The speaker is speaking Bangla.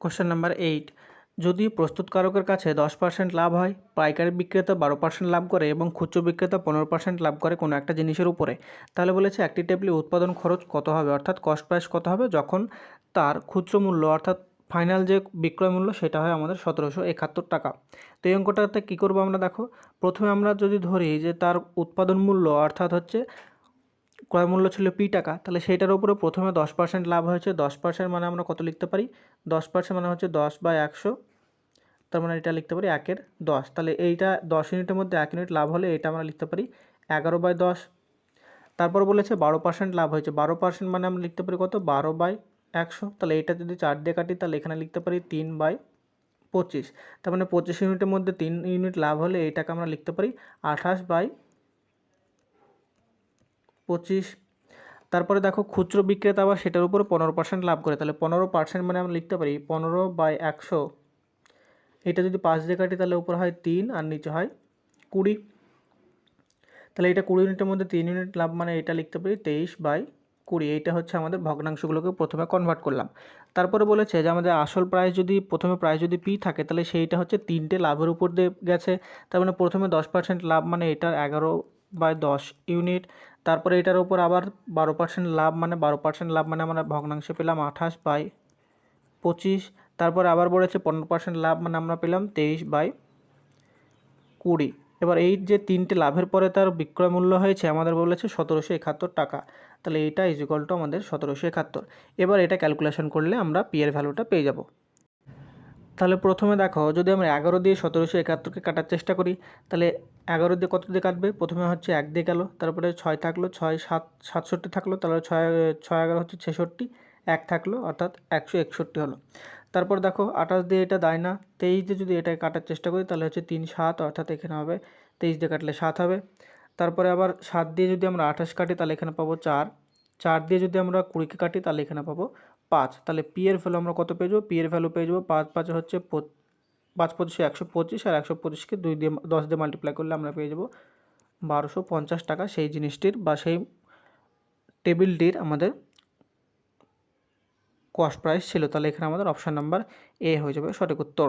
কোশ্চেন নাম্বার এইট যদি প্রস্তুতকারকের কাছে দশ পার্সেন্ট লাভ হয়, পাইকারি বিক্রেতা বারো পার্সেন্ট লাভ করে এবং খুচরো বিক্রেতা পনেরো পার্সেন্ট লাভ করে কোনো একটা জিনিসের উপরে, তাহলে বলেছে একটি টেবলি উৎপাদন খরচ কত হবে? অর্থাৎ কস্ট প্রাইস কত হবে? যখন তার খুচরো মূল্য, অর্থাৎ ফাইনাল যে বিক্রয় মূল্য, সেটা হয় আমাদের সতেরোশো একাত্তর টাকা। তো এই অঙ্কটাতে কী করব আমরা? দেখো, প্রথমে আমরা যদি ধরি যে তার উৎপাদন মূল্য, অর্থাৎ হচ্ছে ক্রয় মূল্য ছিল পি টাকা, তাহলে সেইটার উপরে প্রথমে দশ পার্সেন্ট লাভ হয়েছে। দশ পার্সেন্ট মানে আমরা কত লিখতে পারি? দশ পার্সেন্ট মানে হচ্ছে দশ বাই একশো, তার মানে এটা লিখতে পারি একের দশ। তাহলে এইটা দশ ইউনিটের মধ্যে এক ইউনিট লাভ হলে এটা আমরা লিখতে পারি এগারো বাই দশ। তারপর বলেছে বারো পার্সেন্ট লাভ হয়েছে। বারো পার্সেন্ট মানে আমরা লিখতে পারি কত? বারো বাই একশো। তাহলে এটা যদি চার দিয়ে কাটি, তাহলে এখানে লিখতে পারি তিন বাই পঁচিশ। তার মানে পঁচিশ ইউনিটের মধ্যে তিন ইউনিট লাভ হলে এইটাকে আমরা লিখতে পারি আঠাশ বাই পঁচিশ। তারপরে দেখো খুচরো বিক্রেতা আবার সেটার উপরে পনেরো পার্সেন্ট লাভ করে। তাহলে পনেরো পার্সেন্ট মানে আমরা লিখতে পারি পনেরো বাই একশো। এটা যদি পাঁচ দিয়ে কাটি তাহলে উপর হয় তিন আর নিচে হয় কুড়ি। তাহলে এটা কুড়ি ইউনিটের মধ্যে তিন ইউনিট লাভ মানে এটা লিখতে পারি তেইশ বাই কুড়ি। এইটা হচ্ছে আমাদের ভগ্নাংশগুলোকে প্রথমে কনভার্ট করলাম। তারপরে বলেছে যে আমাদের আসল প্রাইস যদি, প্রথমে প্রাইস যদি পি থাকে তাহলে সেইটা হচ্ছে তিনটে লাভের উপর দিয়ে গেছে। তার মানে প্রথমে দশ পার্সেন্ট লাভ মানে এটার এগারো বাই দশ ইউনিট। তারপরে এটার উপর আবার বারো পার্সেন্ট লাভ মানে বারো পার্সেন্ট লাভ মানে আমরা ভগ্নাংশে পেলাম আঠাশ বাই পঁচিশ। তারপর আবার বলেছে পনেরো পার্সেন্ট লাভ মানে আমরা পেলাম তেইশ বাই কুড়ি। এবার এই যে তিনটে লাভের পরে তার বিক্রয় মূল্য হয়েছে, আমাদের বলেছে সতেরোশো একাত্তর টাকা। তাহলে এইটা ইজ ইকুয়াল টু আমাদের সতেরোশো একাত্তর। এবার এটা ক্যালকুলেশন করলে আমরা পি ভ্যালুটা পেয়ে যাব। তাহলে প্রথমে দেখো, যদি আমরা এগারো দিয়ে সতেরোশো একাত্তরকে কাটার চেষ্টা করি, তাহলে এগারো দিয়ে কত দিয়ে কাটবে? প্রথমে হচ্ছে এক দিয়ে গেল, তারপরে ছয় থাকল, ছয় সাত, সাতষট্টি থাকল তাহলে ছয় ছয় এগারো হচ্ছে ছেষট্টি, এক থাকল, অর্থাৎ একশো একষট্টি হলো। তারপর দেখো আঠাশ দিয়ে এটা দেয় না, তেইশ দিয়ে যদি এটাকে কাটার চেষ্টা করি তাহলে হচ্ছে তিন সাত, অর্থাৎ এখানে হবে তেইশ দিয়ে কাটলে সাত হবে। তারপরে আবার সাত দিয়ে যদি আমরা আঠাশ কাটি তাহলে এখানে পাবো চার চার দিয়ে যদি আমরা কুড়িকে কাটি তাহলে এখানে পাবো পাঁচ। তাহলে পি এর ভ্যালু আমরা কত পেয়ে যাব? পি এর ভ্যালু পেয়ে যাব পাঁচ পাঁচ হচ্ছে পাঁচ পঁচিশে একশো পঁচিশ আর একশো পঁচিশকে দুই দিয়ে দশ দিয়ে মাল্টিপ্লাই করলে আমরা পেয়ে যাব বারোশো পঞ্চাশ টাকা সেই জিনিসটির বা সেই টেবিলটির আমাদের কস্ট প্রাইস ছিল। তাহলে এখানে আমাদের অপশান নাম্বার এ হয়ে যাবে সঠিক উত্তর।